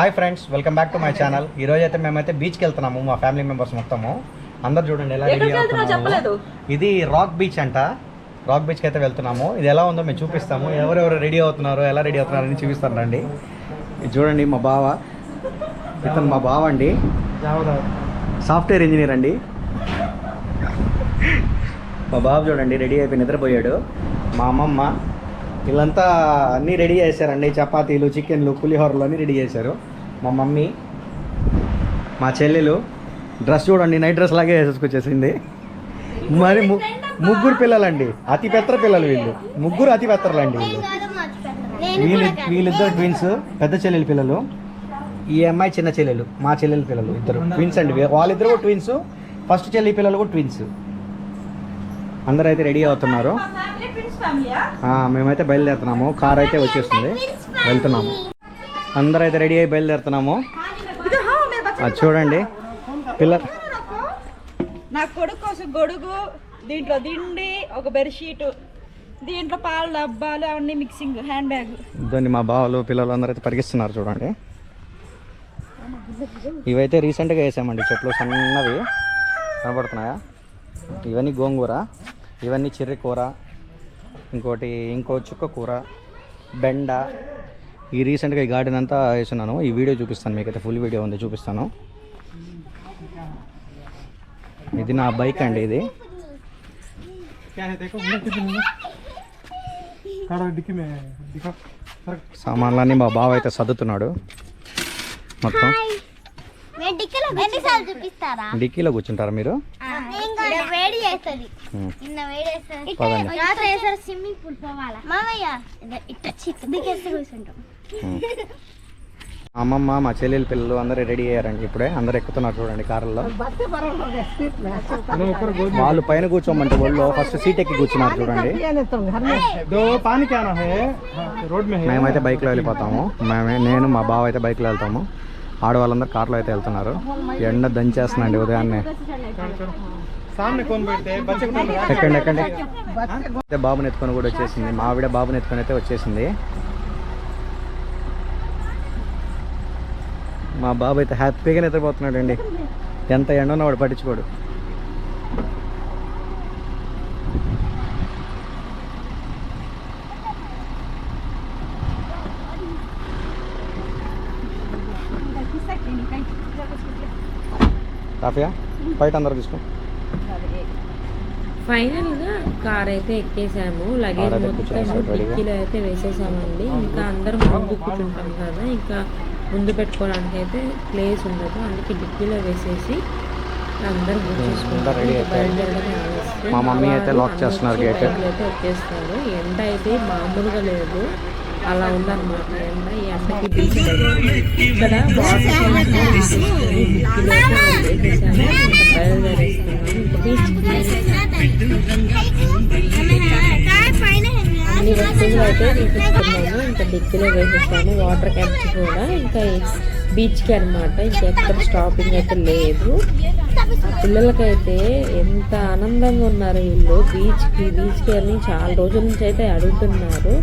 Hi friends welcome back to my channel ఈ రోజు అయితే మేమైతే బీచ్కి వెళ్తున్నాము మా ఫ్యామిలీ మెంబర్స్ మొత్తము. అందరు చూడండి ఎలా రెడీ చెప్పలేదు. ఇది రాక్ బీచ్ అంట. రాక్ బీచ్కి అయితే వెళ్తున్నాము. ఇది ఎలా ఉందో మేము చూపిస్తాము. ఎవరెవరు రెడీ అవుతున్నారు ఎలా రెడీ అవుతున్నారు అని చూపిస్తాను రండి. ఇది చూడండి మా బావ. ఇతను మా బావ అండి. సాఫ్ట్వేర్ ఇంజనీర్ అండి. మా బాబు చూడండి రెడీ అయిపోయి నిద్రపోయాడు. మా అమ్మమ్మ వీళ్ళంతా అన్నీ రెడీ చేశారండి. చపాతీలు చికెన్లు పులిహోరలు అన్నీ రెడీ చేశారు. మా మమ్మీ మా చెల్లెలు డ్రెస్ చూడండి నైట్ డ్రెస్ లాగే వేసేసుకొచ్చేసింది. మరి ముగ్గురు పిల్లలండి. అతి పెద్ద పిల్లలు వీళ్ళు. ముగ్గురు అతి పెద్దలండి వీళ్ళు. వీళ్ళు వీళ్ళిద్దరు ట్విన్స్ పెద్ద చెల్లెలు పిల్లలు. ఈ అమ్మాయి చిన్న చెల్లెలు మా చెల్లెలు పిల్లలు ఇద్దరు. ట్విన్స్ అండి. వాళ్ళిద్దరు కూడా ట్విన్స్. ఫస్ట్ చెల్లి పిల్లలు కూడా ట్విన్స్. అందరూ అయితే రెడీ అవుతున్నారు. మేమైతే బయలుదేరుతున్నాము. కార్ అయితే వచ్చేస్తుంది. వెళ్తున్నాము. అందరూ అయితే రెడీ అయి బయలుదేరుతున్నాము. అది చూడండి. పిల్ల నా కొడుకు కోసం గొడుగు దీంట్లో దిండి ఒక బెడ్షీట్ దీంట్లో పాల డబ్బాలు అవన్నీ మిక్సింగ్ హ్యాండ్ బ్యాగ్ దాన్ని మా బావలు పిల్లలు అందరూ అయితే పరిగిస్తున్నారు చూడండి. ఇవైతే రీసెంట్గా వేసామండి చెట్లు సన్నవి. కనబడుతున్నాయా? ఇవన్నీ గోంగూర ఇవన్నీ చిర్రి కూర ఇంకోటి ఇంకో చుక్క కూర బెండ. ఈ రీసెంట్గా ఈ గార్డెన్ అంతా వేస్తున్నాను. ఈ వీడియో చూపిస్తాను మీకైతే ఫుల్ వీడియో ఉంది చూపిస్తాను. ఇది నా బైక్ అండి ఇది. సామాన్లన్నీ మా బావ అయితే సర్దుతున్నాడు. మొత్తం. డిక్కీలో కూర్చుంటారా మీరు? వేడి చేస్తుంది. నిన్న వేడి చేస్తుంది రాత్రి వేసారు స్విమ్మింగ్ పూల్ పోవాలా? మామయ్య. ఇట్లా కూర్చుంటాం. Hmm. అమ్మమ్మ మా చెల్లెలు పిల్లలు అందరూ రెడీ అయ్యారండి ఇప్పుడే. అందరు ఎక్కుతున్నారు చూడండి కార్లో వాళ్ళు పైన కూర్చోమంటే వాళ్ళు ఫస్ట్ సీట్ ఎక్కి కూర్చున్నారు చూడండి. మేమైతే బైక్లో వెళ్ళిపోతాము. మేమే నేను మా బావ అయితే బైక్లో వెళ్తాము. ఆడవాళ్ళందరూ కార్లో అయితే వెళ్తున్నారు. ఎండ దంచేస్తుందండి ఉదయాన్నే. బాబుని ఎత్తుకొని కూడా వచ్చేసింది. మా ఆవిడ బాబుని ఎత్తుకొని అయితే వచ్చేసింది. మా బాబు అయితే హ్యాపీగా నిద్రపోతున్నాడు అండి ఎంత ఎండనో వాడు పట్టించుకోడు. కాఫీయా బయట అందరూ తీసుకో. ఫైనల్గా కార్ అయితే ఎక్కేసాము లగేజ్ మొత్తం. డిక్కీలో అయితే వేసేసామండి ఇంకా అందరం ముందు కూర్చుంటాం కదా ఇంకా ముందు పెట్టుకోవడానికి అయితే ప్లేస్ ఉండదు అందుకే డిక్కీలో వేసేసి అందరూ. మా మమ్మీ అయితే lock చేస్తున్నారు. అయితే వచ్చేస్తారు ఎండ అయితే మామూలుగా లేదు అలా ఉందన్నమాట. ఎండ ఈ ఎండకి బీచ్ ఇక్కడ అన్ని వస్తువులు అయితే తీసుకున్నాము ఇంకా డిక్కీలో వేసేసాము వాటర్ క్యాప్స్ కూడా. ఇంకా బీచ్కి అనమాట ఇంకెక్కడ స్టాపింగ్ అయితే లేదు. పిల్లలకైతే ఎంత ఆనందంగా ఉన్నారు వీళ్ళు. బీచ్కి బీచ్కి అని చాలా రోజుల నుంచి అయితే అడుగుతున్నారు.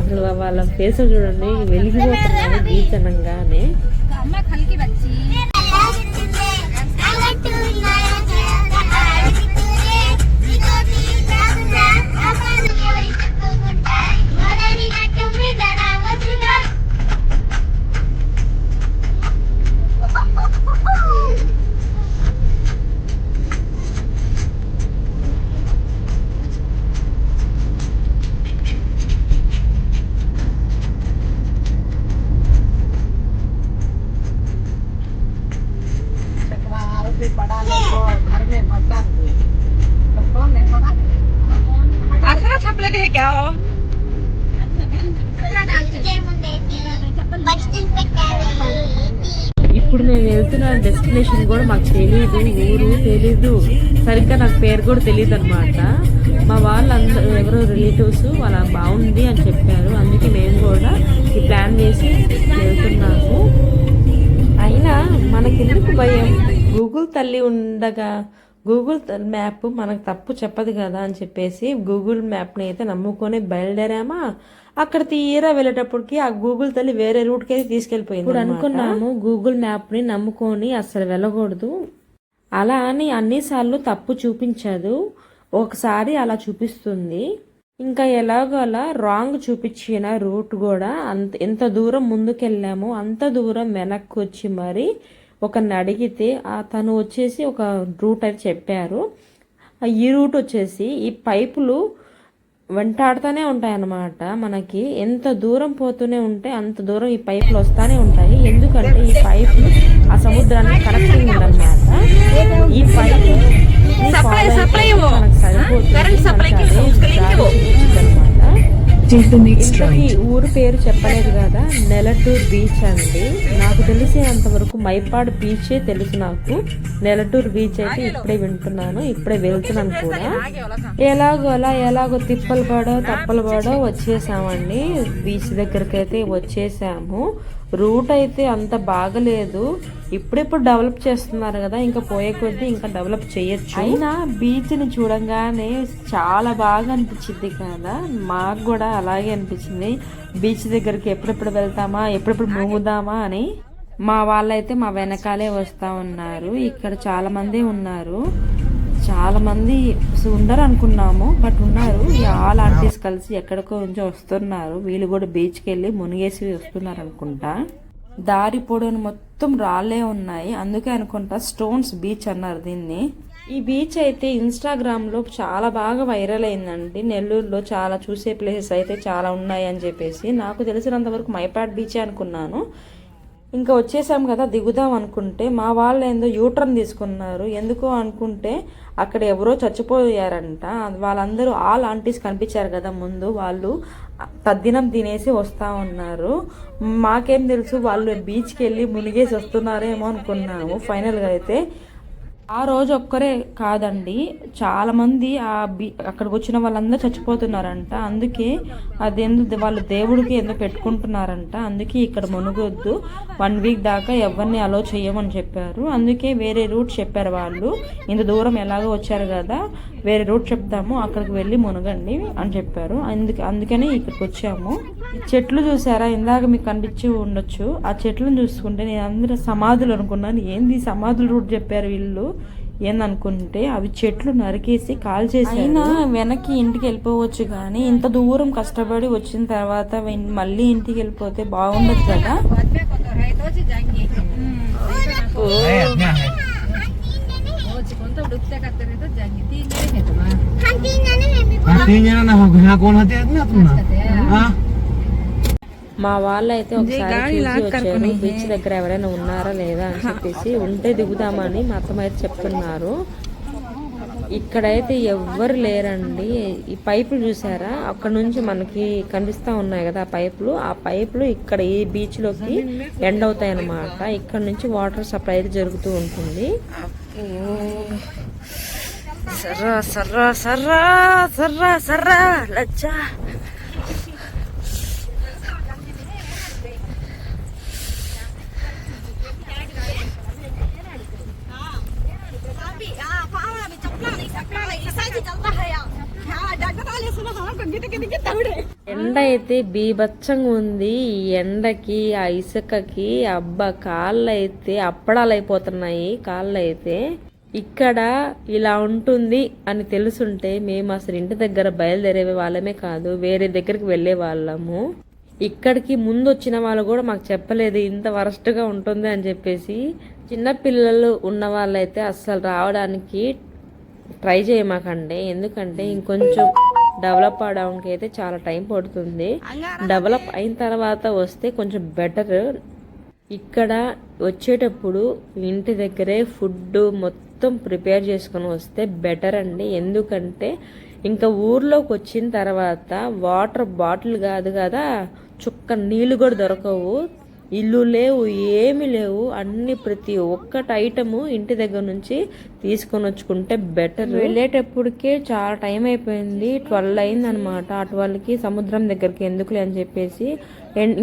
అసలు వాళ్ళ ఫేస్ చూడండి వెలిగిపోతున్నారు బీచ్ అనగానే. మాకు తెలియదు ఊరు తెలీదు. సరిగ్గా నాకు పేరు కూడా తెలియదు అనమాట మా వాళ్ళందరూ ఎవరో రిలేటివ్స్ వాళ్ళ బాగుంది అని చెప్పారు. అందుకే మేము కూడా ఈ ప్లాన్ చేసి వెళ్తున్నాము అయినా మనకెందుకు భయం? గూగుల్ తల్లి ఉండగా గూగుల్ మ్యాప్ మనకు తప్పు చెప్పదు కదా అని చెప్పేసి గూగుల్ మ్యాప్ని అయితే నమ్ముకొని బయలుదేరామా? అక్కడ తీరా వెళ్ళేటప్పటికి ఆ గూగుల్ తల్లి వేరే రూట్కి అయితే తీసుకెళ్ళిపోయింది ఇప్పుడు అనుకున్నాము గూగుల్ మ్యాప్ని నమ్ముకొని అస్సలు వెళ్ళకూడదు. అలా అని అన్నిసార్లు తప్పు చూపించదు. ఒకసారి అలా చూపిస్తుంది. ఇంకా ఎలాగో అలా రాంగ్ చూపించిన రూట్ కూడా అంత ఎంత దూరం ముందుకెళ్ళామో అంత దూరం వెనక్కి వచ్చి మరి ఒకరిని అడిగితే తను వచ్చేసి ఒక రూట్ అని చెప్పారు. ఈ రూట్ వచ్చేసి ఈ పైపులు వెంటాడుతూనే ఉంటాయన్నమాట మనకి. ఎంత దూరం పోతూనే ఉంటే అంత దూరం ఈ పైపులు వస్తూనే ఉంటాయి. ఎందుకంటే ఈ పైపులు ఆ సముద్రానికి కనెక్టింగ్ ఉందన్నమాట ఈ పైపు. ఇంతకీ ఊరు పేరు చెప్పలేదు కదా? నెలటూర్ బీచ్ అండి. నాకు తెలిసినంత వరకు మైపాడ్ బీచే తెలుసు నాకు. నెలటూర్ బీచ్ అయితే ఇప్పుడే వింటున్నాను. ఇప్పుడే వెళ్తున్నాను కూడా. ఎలాగో అలా ఎలాగో తిప్పలు పడో తప్పలు పడో వచ్చేసామండి. బీచ్ దగ్గరికి అయితే వచ్చేసాము. రూట్ అయితే అంత బాగలేదు. ఇప్పుడిప్పుడు డెవలప్ చేస్తున్నారు కదా ఇంకా పోయే కొద్దీ ఇంకా డెవలప్ చేయొచ్చు. అయినా బీచ్ని చూడంగానే చాలా బాగా అనిపించింది కదా. మాకు కూడా అలాగే అనిపించింది. బీచ్ దగ్గరికి ఎప్పుడెప్పుడు వెళ్తామా ఎప్పుడెప్పుడు మూగుదామా అని మా వాళ్ళైతే మా వెనకాలే వస్తా ఉన్నారు. ఇక్కడ చాలా మంది ఉన్నారు. చాలామంది ఉండరు అనుకున్నాము బట్ ఉన్నారు. ఈ ఆల్ ఆంటీస్ కలిసి ఎక్కడికో నుంచి వస్తున్నారు. వీళ్ళు కూడా బీచ్కి వెళ్ళి మునిగేసి వస్తున్నారు అనుకుంటా దారి పొడవును మొత్తం రాళ్ళే ఉన్నాయి. అందుకే అనుకుంటా స్టోన్స్ బీచ్ అన్నారు దీన్ని. ఈ బీచ్ అయితే ఇన్స్టాగ్రామ్లో చాలా బాగా వైరల్ అయిందండి. నెల్లూరులో చాలా చూసే ప్లేసెస్ అయితే చాలా ఉన్నాయి అని చెప్పేసి. నాకు తెలిసినంత వరకు మైపాడ్ బీచే అనుకున్నాను. ఇంకా వచ్చేసాం కదా దిగుదాం అనుకుంటే మా వాళ్ళు ఏందో యూటర్న్ తీసుకున్నారు. ఎందుకు అనుకుంటే అక్కడ ఎవరో చచ్చిపోయారంట. వాళ్ళందరూ ఆల్ ఆంటీస్ కనిపించారు కదా ముందు. వాళ్ళు తద్దినం తినేసి వస్తా ఉన్నారు. మాకేం తెలుసు వాళ్ళు బీచ్కి వెళ్ళి మునిగేసి వస్తున్నారేమో అనుకున్నాము. ఫైనల్గా అయితే ఆ రోజు ఒక్కరే కాదండి చాలా మంది ఆ బీ అక్కడికి వచ్చిన వాళ్ళందరూ చచ్చిపోతున్నారంట. అందుకే అదేందో వాళ్ళు దేవుడికి ఏందో పెట్టుకుంటున్నారంట. అందుకే ఇక్కడ మునుగొద్దు. వన్ వీక్ దాకా ఎవరిని అలో చేయమని చెప్పారు. అందుకే వేరే రూట్ చెప్పారు వాళ్ళు. ఇంత దూరం ఎలాగో వచ్చారు కదా వేరే రూట్ చెప్తాము అక్కడికి వెళ్ళి మునగండి అని చెప్పారు. అందుకే అందుకని ఇక్కడికి వచ్చాము. ఈ చెట్లు చూసారా? ఇందాక మీకు కనిపించి ఉండొచ్చు. ఆ చెట్లను చూసుకుంటే నేను అందరూ సమాధులు అనుకున్నాను. ఏంది సమాధులు సమాధుల రూట్ చెప్పారు వీళ్ళు? ఏందనుకుంటే అవి చెట్లు నరికేసి కాల్ చేసి అయినా వెనక్కి ఇంటికి వెళ్ళిపోవచ్చు కానీ ఇంత దూరం కష్టపడి వచ్చిన తర్వాత వెన్- మళ్ళీ ఇంటికి వెళ్ళిపోతే బాగుండదు కదా हम तीन जने हैं भी हाँ तीन जना ना हो यहाँ कौन हते ना तुम ना हाँ మా వాళ్ళు అయితే ఒకసారి చూసి వచ్చారు. బీచ్ దగ్గర ఎవరైనా ఉన్నారా లేదా? అని చెప్పేసి ఉంటే దిగుదామని మా అత్తమ్మ అయితే చెప్తున్నారు. ఇక్కడైతే ఎవ్వరు లేరండి. ఈ పైపులు చూసారా? అక్కడ నుంచి మనకి కనిపిస్తా ఉన్నాయి కదా ఆ పైపులు. ఆ పైపులు ఇక్కడ ఈ బీచ్లోకి ఎండ్ అవుతాయి అన్నమాట ఇక్కడ నుంచి వాటర్ సప్లై అయితే జరుగుతూ ఉంటుంది. సర్రా సర్రా సర్రా సర్రా సర్రా లచ్చా ఎండ అయితే బీభత్సంగా ఉంది. ఈ ఎండకి ఆ ఇసుకకి అబ్బా కాళ్ళు అయితే అప్పడాలు అయిపోతున్నాయి కాళ్ళు అయితే ఇక్కడ ఇలా ఉంటుంది అని తెలుసుంటే మేము అసలు ఇంటి దగ్గర బయలుదేరే వాళ్ళమే కాదు వేరే దగ్గరికి వెళ్ళే వాళ్ళము. ఇక్కడికి ముందు వచ్చిన వాళ్ళు కూడా మాకు చెప్పలేదు ఇంత వరస్ట్గా ఉంటుంది అని చెప్పేసి. చిన్నపిల్లలు ఉన్న వాళ్ళైతే అస్సలు రావడానికి ట్రై చేయమాకండి. ఎందుకంటే ఇంకొంచెం డెవలప్ అవడానికి అయితే చాలా టైం పడుతుంది. డెవలప్ అయిన తర్వాత వస్తే కొంచెం బెటర్. ఇక్కడ వచ్చేటప్పుడు ఇంటి దగ్గరే ఫుడ్ మొత్తం ప్రిపేర్ చేసుకొని వస్తే బెటర్ అండి. ఎందుకంటే ఇంకా ఊర్లోకి వచ్చిన తర్వాత వాటర్ బాటిల్ కాదు కదా చుక్క నీళ్ళు కూడా దొరకవు. ఇల్లు లేవు ఏమి లేవు. అన్ని ప్రతి ఒక్కటి ఐటము ఇంటి దగ్గర నుంచి తీసుకొని వచ్చుకుంటే బెటర్. వెళ్ళేటప్పటికే చాలా టైం అయిపోయింది. ట్వెల్వ్ అయింది అనమాట ఆ ట్వెల్వ్కి సముద్రం దగ్గరికి ఎందుకులే అని చెప్పేసి.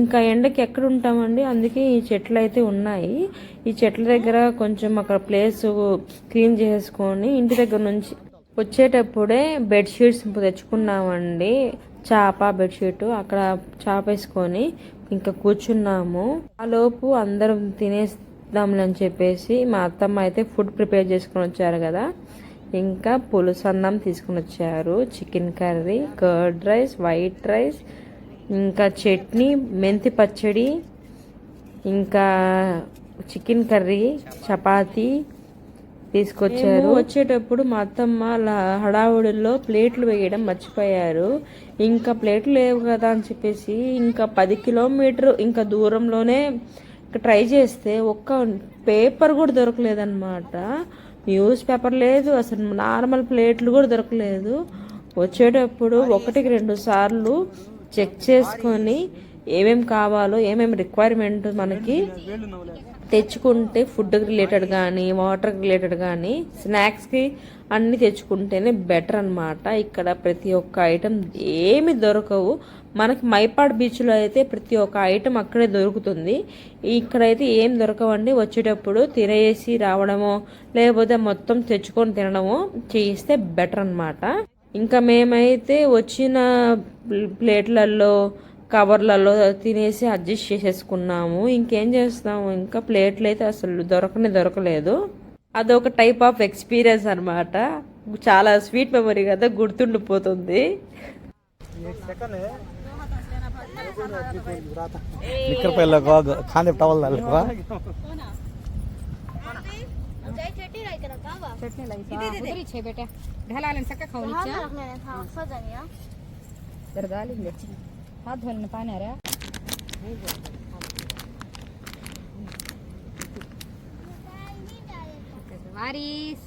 ఇంకా ఎండకి ఎక్కడ ఉంటామండి? అందుకే ఈ చెట్లు అయితే ఉన్నాయి. ఈ చెట్ల దగ్గర కొంచెం అక్కడ ప్లేస్ క్లీన్ చేసుకొని ఇంటి దగ్గర నుంచి వచ్చేటప్పుడే బెడ్షీట్స్ తెచ్చుకున్నామండి. చాప బెడ్షీట్ అక్కడ చాప వేసుకొని ఇంకా కూర్చున్నాము. ఆ లోపు అందరం తినేద్దాంలే అని చెప్పేసి మా అత్తమ్మ అయితే ఫుడ్ ప్రిపేర్ చేసుకుని వచ్చారు కదా. ఇంకా పులుసు అన్నం తీసుకుని వచ్చారు. Chicken curry curd rice white rice ఇంకా చట్నీ మెంతి పచ్చడి ఇంకా చికెన్ కర్రీ చపాతీ తీసుకొచ్చారు. వచ్చేటప్పుడు మా అత్తమ్మ అలా హడావుడిలో ప్లేట్లు వేయడం మర్చిపోయారు. ఇంకా ప్లేట్లు లేవు కదా అని చెప్పేసి ఇంకా పది కిలోమీటర్ ఇంకా దూరంలోనే ట్రై చేస్తే ఒక్క పేపర్ కూడా దొరకలేదన్నమాట. న్యూస్ పేపర్ లేదు అసలు నార్మల్ ప్లేట్లు కూడా దొరకలేదు. వచ్చేటప్పుడు ఒకటికి రెండు సార్లు చెక్ చేసుకొని ఏమేమి కావాలో ఏమేమి రిక్వైర్మెంట్ మనకి తెచ్చుకుంటే ఫుడ్ రిలేటెడ్ కానీ వాటర్ రిలేటెడ్ కానీ స్నాక్స్కి అన్నీ తెచ్చుకుంటేనే బెటర్ అన్నమాట. ఇక్కడ ప్రతి ఒక్క ఐటెం ఏమి దొరకవు. మనకి మైపాడ్ బీచ్లో అయితే ప్రతి ఒక్క ఐటెం అక్కడే దొరుకుతుంది. ఇక్కడైతే ఏం దొరకవండి? వచ్చేటప్పుడు తినేసి రావడమో లేకపోతే మొత్తం తెచ్చుకొని తినడమో చేయిస్తే బెటర్ అన్నమాట. ఇంకా మేమైతే వచ్చిన ప్లేట్లలో కవర్లలో తినేసి అడ్జస్ట్ చేసేసుకున్నాము. ఇంకేం చేస్తాము? ఇంకా ప్లేట్లు అయితే అసలు దొరకని దొరకలేదు. అదొక టైప్ ఆఫ్ ఎక్స్పీరియన్స్ అనమాట చాలా స్వీట్ మెమరీ కదా గుర్తుండిపోతుంది. पहले को खाने टवल डाल को उधरी छे बेटा ढलालन सका खाऊ जर गाली हात धुवायला पाणी रे वारीस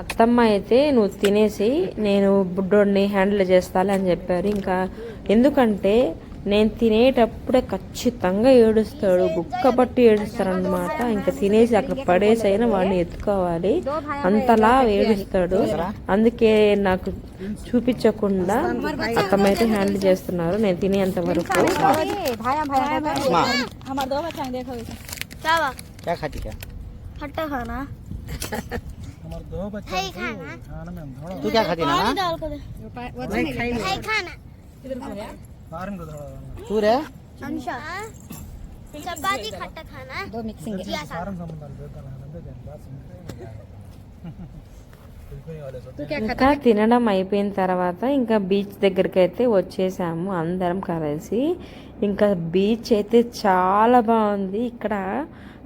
అత్తమ్మ అయితే నువ్వు తినేసి నేను బుడ్డోడిని హ్యాండిల్ చేస్తాలే అని చెప్పారు ఇంకా ఎందుకంటే నేను తినేటప్పుడే ఖచ్చితంగా ఏడుస్తాడు గుక్క పట్టి ఏడుస్తారనమాట ఇంకా తినేసి అక్కడ పడేసి అయినా వాడిని ఎత్తుకోవాలి అంతలా ఏడుస్తాడు అందుకే నాకు చూపించకుండా అత్తమ్మ అయితే హ్యాండిల్ చేస్తున్నారు నేను తినేంత వరకు भाया भाया माँ हमारे दो बच्चे देखो इसे क्या हुआ? क्या खाती क्या खट्टा खाना हमारे दो बच्चे है खाना खाना में हम थोड़ा तू क्या खाती ना पानी डाल कर दे है खाना फार्म को थोड़ा तू रे अंशा चपाती खट्टा खाना दो मिक्सिंग जिया सा फार्म संबंध देता रहना दे दें बात सुन कोई वाले सो तू क्या ఇంకా తినడం అయిపోయిన తర్వాత ఇంకా బీచ్ దగ్గరికి అయితే వచ్చేసాము అందరం కలిసి ఇంకా బీచ్ అయితే చాలా బాగుంది ఇక్కడ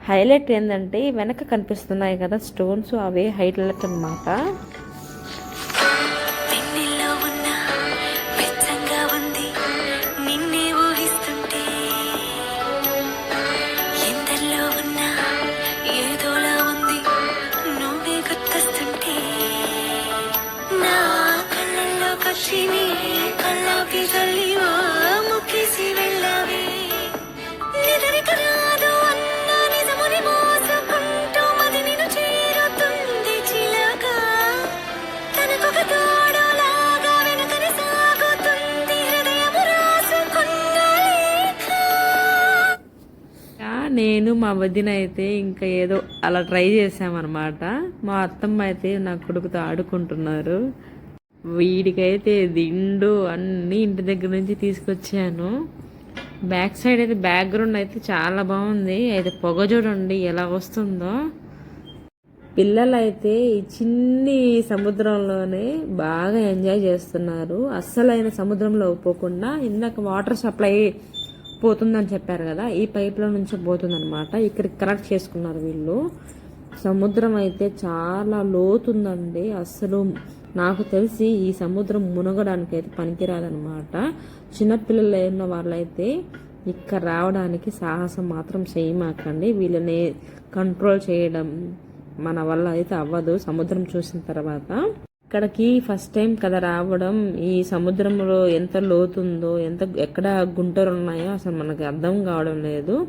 హైలైట్ ఏంటంటే వెనక కనిపిస్తున్నాయి కదా స్టోన్స్ అవే హైలైట్ అన్నమాట నేను మా వదిన అయితే ఇంకా ఏదో అలా ట్రై చేసామన్నమాట మా అత్తమ్మ అయితే నా కొడుకుతో ఆడుకుంటున్నారు. వీడికైతే దిండు అన్నీ ఇంటి దగ్గర నుంచి తీసుకొచ్చాను. బ్యాక్ సైడ్ అయితే బ్యాక్గ్రౌండ్ అయితే చాలా బాగుంది. అయితే పొగ చూడండి ఎలా వస్తుందో. పిల్లలైతే ఈ చిన్ని సముద్రంలోనే బాగా ఎంజాయ్ చేస్తున్నారు. అస్సలైన సముద్రంలో పోకుండా ఇందాక వాటర్ సప్లై పోతుందని చెప్పారు కదా ఈ పైప్లో నుంచి పోతుందన్నమాట. ఇక్కడికి కనెక్ట్ చేసుకున్నారు వీళ్ళు. సముద్రం అయితే చాలా లోతుందండి. అసలు నాకు తెలిసి ఈ సముద్రం మునగడానికి అయితే పనికిరాదనమాట చిన్నపిల్లలు ఉన్న వాళ్ళైతే ఇక్కడ రావడానికి సాహసం మాత్రం చేయమాకండి. వీళ్ళని కంట్రోల్ చేయడం మన వల్ల అయితే అవ్వదు. సముద్రం చూసిన తర్వాత. ఇక్కడికి ఫస్ట్ టైం కదా రావడం. ఈ సముద్రంలో ఎంత లోతుందో ఎంత ఎక్కడ గుంటలు ఉన్నాయో అసలు మనకి అర్థం కావడం లేదు.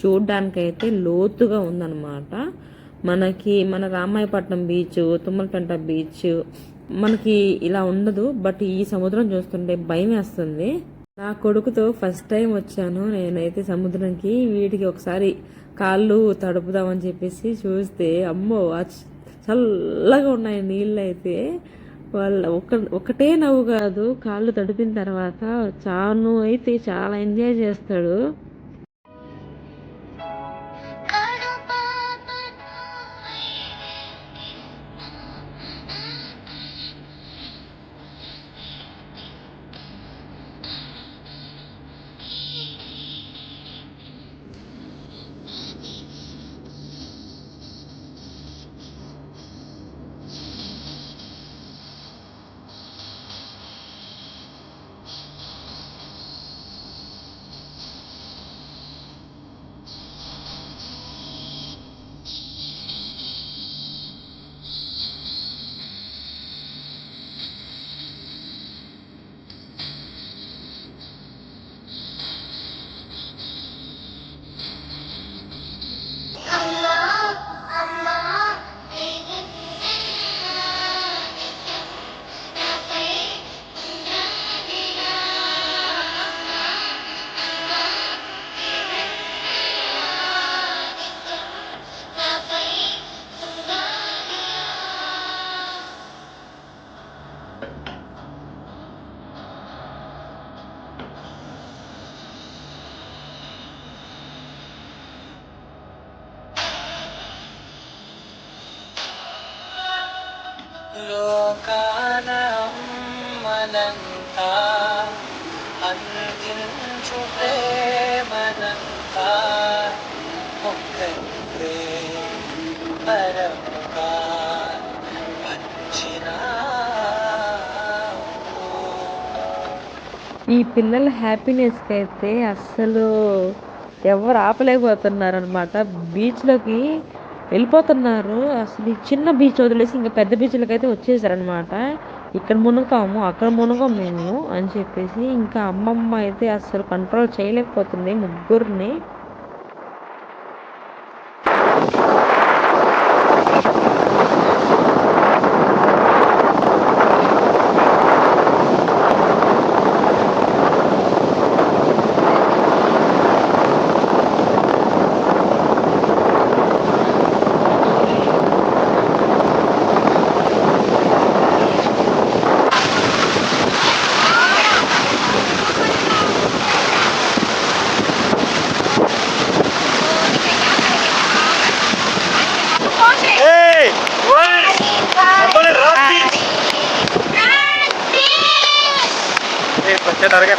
చూడ్డానికైతే లోతుగా ఉందన్నమాట. మనకి మన రామాయపట్నం బీచ్ తుమ్మలపెంట బీచ్ మనకి ఇలా ఉండదు. బట్ ఈ సముద్రం చూస్తుంటే భయం వేస్తుంది. నా కొడుకుతో ఫస్ట్ టైం వచ్చాను. నేనైతే సముద్రంకి వీటికి ఒకసారి కాళ్ళు తడుపుదామని చెప్పేసి చూస్తే అమ్మో చల్లగా ఉన్నాయి నీళ్ళు అయితే వాళ్ళ ఒక ఒకటే నవ్వు కాదు కాళ్ళు తడిపిన తర్వాత చాను అయితే చాలా ఎంజాయ్ చేస్తాడు. పిల్లల హ్యాపీనెస్కి అయితే అస్సలు ఎవరు ఆపలేకపోతున్నారు అనమాట బీచ్లోకి వెళ్ళిపోతున్నారు. అసలు ఈ చిన్న బీచ్ వదిలేసి ఇంకా పెద్ద బీచ్లకి అయితే వచ్చేసారనమాట ఇక్కడ మునుగుతాము అక్కడ మునుగం మేము అని చెప్పేసి ఇంకా అమ్మమ్మ అయితే అసలు కంట్రోల్ చేయలేకపోతుంది ముగ్గురిని. बच्चे डर गए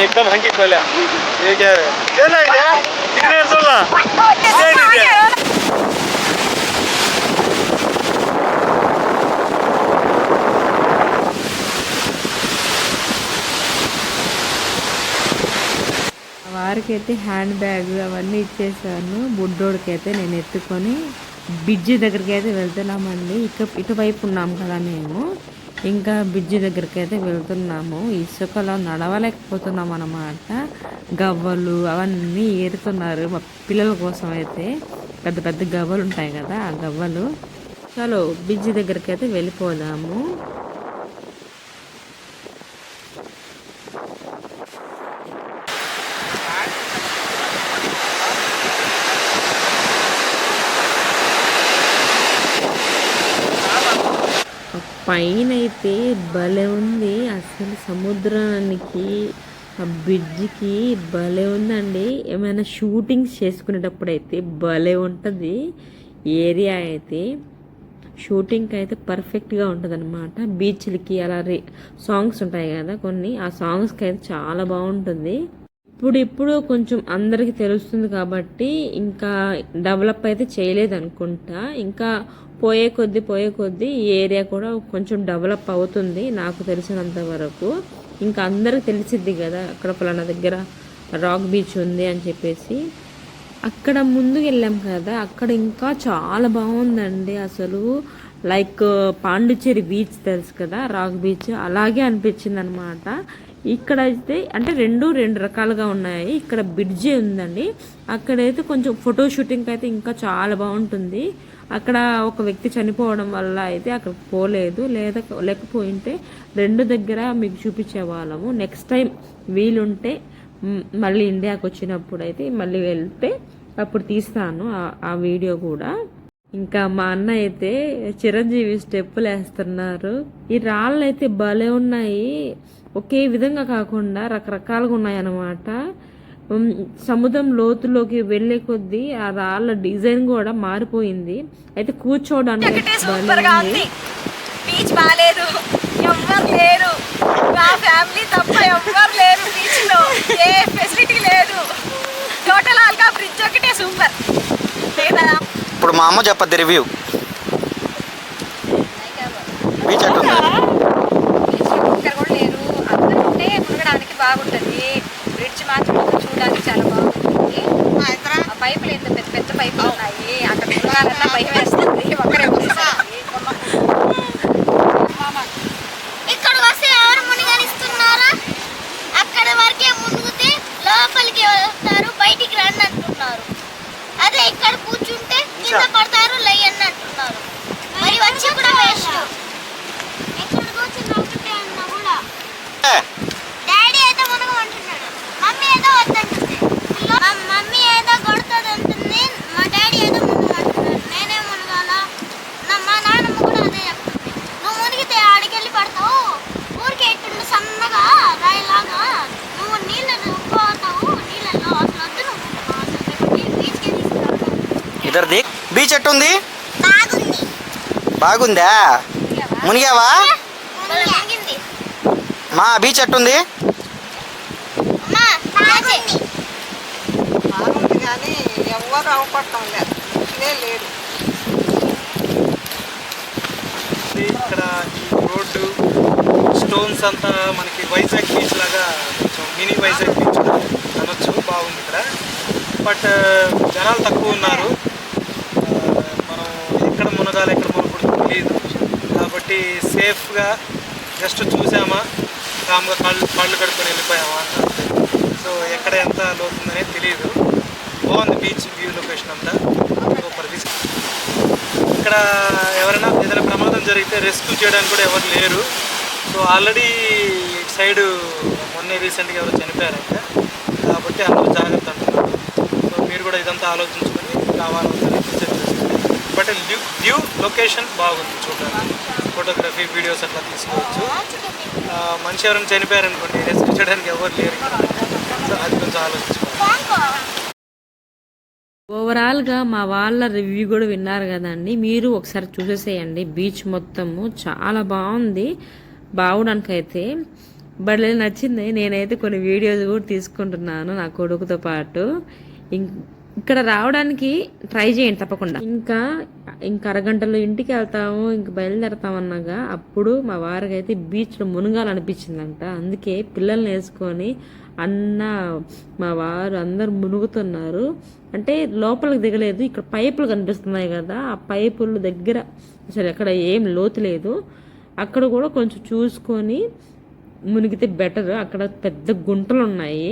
एकदम हंकी खोला ये क्या है ये नहीं क्या कितने सोलह ये नहीं क्या వారికి అయితే హ్యాండ్ బ్యాగ్ అవన్నీ ఇచ్చేసాను బుడ్డోడికి అయితే నేను ఎత్తుకొని బ్రిడ్జి దగ్గరికి అయితే వెళ్తున్నామండి ఇక ఇటువైపు ఉన్నాం కదా మేము ఇంకా బ్రిడ్జి దగ్గరికి అయితే వెళ్తున్నాము ఇసుకలో నడవలేకపోతున్నాం అన్నమాట. గవ్వలు అవన్నీ ఏరుతున్నారు మా పిల్లల కోసం అయితే. పెద్ద పెద్ద గవ్వలు ఉంటాయి కదా ఆ గవ్వలు. చలో బ్రిడ్జి దగ్గరికి అయితే వెళ్ళిపోదాము. పైన అయితే భలే ఉంది. అసలు సముద్రానికి ఆ బ్రిడ్జికి భలే ఉందండి. ఏమైనా షూటింగ్స్ చేసుకునేటప్పుడు అయితే భలే ఉంటుంది. ఏరియా అయితే షూటింగ్కి అయితే పర్ఫెక్ట్గా ఉంటుంది అనమాట బీచ్లకి అలా రి సాంగ్స్ ఉంటాయి కదా కొన్ని. ఆ సాంగ్స్కి అయితే చాలా బాగుంటుంది. ఇప్పుడు ఇప్పుడు కొంచెం అందరికీ తెలుస్తుంది కాబట్టి ఇంకా డెవలప్ అయితే చేయలేదు అనుకుంటా ఇంకా పోయే కొద్దీ పోయే కొద్దీ ఈ ఏరియా కూడా కొంచెం డెవలప్ అవుతుంది నాకు తెలిసినంత వరకు. ఇంకా అందరికి తెలిసిద్ది కదా అక్కడ ఫలానా దగ్గర రాక్ బీచ్ ఉంది అని చెప్పేసి. అక్కడ ముందుకు వెళ్ళాం కదా అక్కడ ఇంకా చాలా బాగుందండి అసలు. లైక్ పాండిచ్చేరి బీచ్ తెలుసు కదా రాక్ బీచ్. అలాగే అనిపించింది అనమాట ఇక్కడ అయితే అంటే రెండు రెండు రకాలుగా ఉన్నాయి. ఇక్కడ బ్రిడ్జి ఉందండి. అక్కడైతే కొంచెం ఫోటో షూటింగ్ అయితే ఇంకా చాలా బాగుంటుంది. అక్కడ ఒక వ్యక్తి చనిపోవడం వల్ల అయితే అక్కడ పోలేదు. లేదా లేకపోయింటే రెండు దగ్గర మీకు చూపించే వాళ్ళము. నెక్స్ట్ టైం వీలుంటే మళ్ళీ ఇండియాకి వచ్చినప్పుడు అయితే మళ్ళీ వెళ్తే అప్పుడు తీస్తాను ఆ- ఆ వీడియో కూడా. ఇంకా మా అన్న అయితే చిరంజీవి స్టెప్పులు వేస్తున్నారు. ఈ రాళ్ళు అయితే భలే ఉన్నాయి. ఒకే విధంగా కాకుండా రకరకాలుగా ఉన్నాయి అన్నమాట ఉమ్, సముద్రం లోతులోకి వెళ్ళే కొద్దీ ఆ రాళ్ళ డిజైన్ కూడా మారిపోయింది. అయితే కూర్చోవడానికి బీచ్ బాగాలేదు ఎవ్వరు లేరు. నా ఫ్యామిలీ తప్ప ఎవ్వరు లేరు బీచ్లో ఏ ఫెసిలిటీ లేదు. టోటల్ ఆల్గా బ్రిడ్జ్ ఒకటే సూపర్. ఇప్పుడు మా అమ్మ చెప్పద్ది రివ్యూ. బీచ్ ఇక్కడ కూడా లేరు అందరూ ఉంటే మునగడానికి బాగుంటుంది. బ్రిడ్జ్ మాత్రం చూడడానికి చాలా బాగుంటుంది. పైపులు ఎంత పెద్ద పెద్ద పైపులు ఉన్నాయి? అక్కడ మునగాలన్నా భయం వేస్తుంది. ఉండేసరికి. ఇక్కడ వస్తే ఎవరు మునిగనిస్తున్నారా? అక్కడ వరకే మునుగుతే లోపలికి వస్తారు బయటికి రండి అంటున్నారు. అదే ఇక్కడ కూర్చుంటే కింద పడతారు లయ్యని అంటున్నారు. మరి వచ్చి కూడా వేస్ట్ ఎక్కడ కూర్చున్న ఒకటే అన్నా కూడా డాడీ అయితే మునగమంటున్నాడు మమ్మీ ఏదో వద్దంటుంది మా మమ్మీ ఏదో కొడుతుంది అంటుంది మా డాడీ ఏదో మునగమంటున్నాడు నేనే మునగాల నా మా నాన్నమ్మ కూడా అదే చెప్తుంది నువ్వు మునిగితే ఆడికెళ్ళి పడతావు ఊరికే ఇట్టుండు సన్నగా రాయిలాగా నువ్వు నీళ్ళలో ఉప్పోతావు నీళ్ళలో అసలు వద్దు నువ్వు అసలు నీళ్ళు బీచ్కే తీసుకురావు ఇద్దరిది బీచ్ ఎట్టుంది బాగుంది బాగుందా? మునిగావా? మా బీచ్ ఎట్టుంది? అమ్మా బాగుంది బాగుంది కానీ ఎవరు అవపడటం లేదు లే లేరు ఇక్కడ రోడ్డు స్టోన్స్ అంతా మనకి వైజాగ్ బీచ్ లాగా కొంచెం మినీ వైజాగ్ బీచ్ అనొచ్చు బాగుంది ఇక్కడ. బట్ జనాలు తక్కువ ఉన్నారు. మనం ఎక్కడ మునగాలి ఎక్కడ మునగకూడదు. లేదు. కాబట్టి సేఫ్గా జస్ట్ చూసామా? కామ్గా కళ్ళు కళ్ళు కడుక్కొని వెళ్ళిపోయామా? సో ఎక్కడ ఎంత లోతుందనేది తెలియదు బాగుంది బీచ్ వ్యూ లొకేషన్ అంతా. సూపర్ ఇక్కడ ఎవరైనా ఏదైనా ప్రమాదం జరిగితే రెస్క్యూ చేయడానికి కూడా ఎవరు లేరు. సో ఆల్రెడీ ఇటు సైడ్ మొన్నే రీసెంట్గా ఎవరు చనిపోయారంట. కాబట్టి అందరూ జాగ్రత్త అంటున్నారు. సో మీరు కూడా ఇదంతా ఆలోచించుకొని కావాలని బట్ న్యూ లొకేషన్ బాగుంది చూడడానికి. ఫోటోగ్రఫీ వీడియోస్ అట్లా తీసుకోవచ్చు. మనిషి ఎవరైనా చనిపోయారనుకోండి రెస్క్యూ చేయడానికి ఎవరు లేరు. సో అది కొంచెం ఆలోచించుకోవాలి. ఓవరాల్గా మా వాళ్ళ రివ్యూ కూడా విన్నారు కదండి. మీరు ఒకసారి చూసేసేయండి. బీచ్ మొత్తము చాలా బాగుంది. బాగుడానికైతే బట్ నచ్చింది. నేనైతే కొన్ని వీడియోస్ కూడా తీసుకుంటున్నాను నా కొడుకుతో పాటు. ఇం- ఇక్కడ రావడానికి ట్రై చేయండి తప్పకుండా. ఇంకా ఇంకా అరగంటలో ఇంటికి వెళ్తాము ఇంక బయలుదేరతాం అన్నాగా అప్పుడు మా వారికి అయితే బీచ్లో మునగాలనిపించిందంట. అందుకే పిల్లల్ని వేసుకొని అన్న మా వారు అందరు మునుగుతున్నారు. అంటే లోపలికి దిగలేదు ఇక్కడ పైపులు కనిపిస్తున్నాయి కదా ఆ పైపుల దగ్గర అసలు ఎక్కడ ఏం లోతు లేదు. అక్కడ కూడా కొంచెం చూసుకొని మునిగితే బెటర్ అక్కడ పెద్ద గుంటలు ఉన్నాయి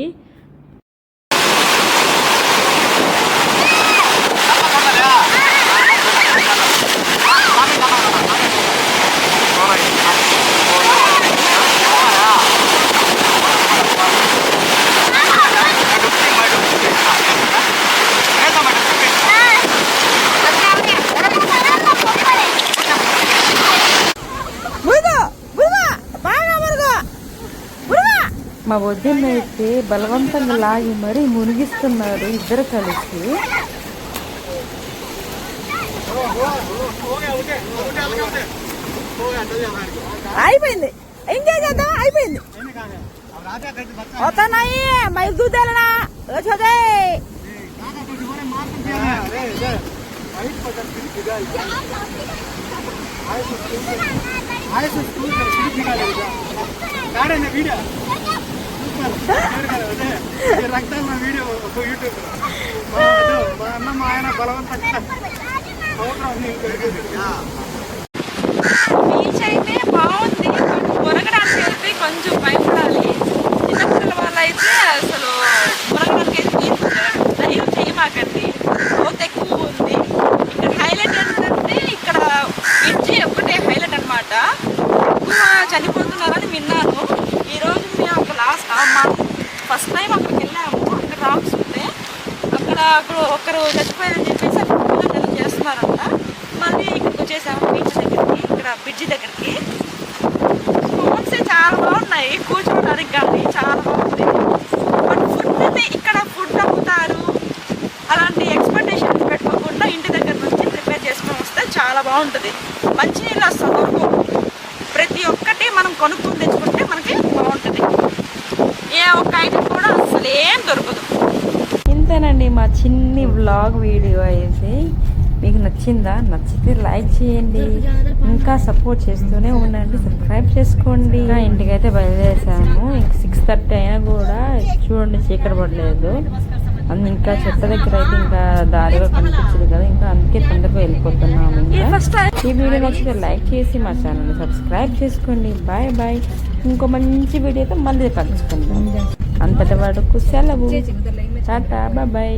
మా వదిన అయితే బలవంతంగా లాగి మరీ మునిగిస్తున్నారు ఇద్దరు కలిసి. అయిపోయింది. ఎంజాయ్ చేద్దాం అయిపోయింది. వస్తున్నాయి మరి దూదేలనా? వచ్చే రక్తాల వీడియో యూట్యూబ్ మా అన్న మా ఆయన బలవంతంగా చనిపోతున్నారని విన్నాను ఈరోజు మేము ఒక లాస్ట్ మా ఫస్ట్ టైం అక్కడికి వెళ్ళాము అక్కడ రాక్స్ ఉంటే అక్కడ అక్కడ ఒకరు చచ్చిపోయారని చెప్పేసి అక్కడ పూజలు చేస్తున్నారంట మళ్ళీ ఇక్కడికి వచ్చేసాము బీచ్ దగ్గరికి ఇక్కడ బ్రిడ్జి దగ్గరికి స్పూన్స్ చాలా బాగున్నాయి కూర్చోడానికి కానీ చాలా బాగుంది బట్ ఫుడ్ అయితే ఇక్కడ ఫుడ్ అమ్ముతారు అలాంటి ఎక్స్పెక్టేషన్స్ పెట్టుకోకుండా ఇంటి దగ్గర నుంచి ప్రిపేర్ చేసుకొని వస్తే చాలా బాగుంటుంది. మంచినీళ్ళు అసలు దొరకవు ప్రతి ఒక్కటి మనం కొనుక్కొని తెచ్చుకుంటే మనకి బాగుంటుంది. ఏ ఒక్క ఐటమ్ కూడా అసలు ఏం దొరకదు. ఇంతేనండి మా చిన్ని వ్లాగ్ వీడియో అయితే. మీకు నచ్చిందా? నచ్చితే లైక్ చేయండి. ఇంకా సపోర్ట్ చేస్తూనే ఉండండి. సబ్స్క్రైబ్ చేసుకోండి. ఇంకా ఇంటికైతే బయలుదేరాము ఇంక సిక్స్ థర్టీ అయినా కూడా చూడండి చీకటి పడలేదు. అందు ఇంకా చెట్ట దగ్గర అయితే ఇంకా దారిగా కనిపించదు కదా ఇంకా అందుకే తొందరగా వెళ్ళిపోతున్నాము ఇంకా. ఈ వీడియో నచ్చితే లైక్ చేసి మా ఛానల్ సబ్స్క్రైబ్ చేసుకోండి. బాయ్ బాయ్ ఇంకో మంచి వీడియోతో మళ్ళీ కలుసుకుందాం. అంతటి వరకు సెలవు. టాటా బాయ్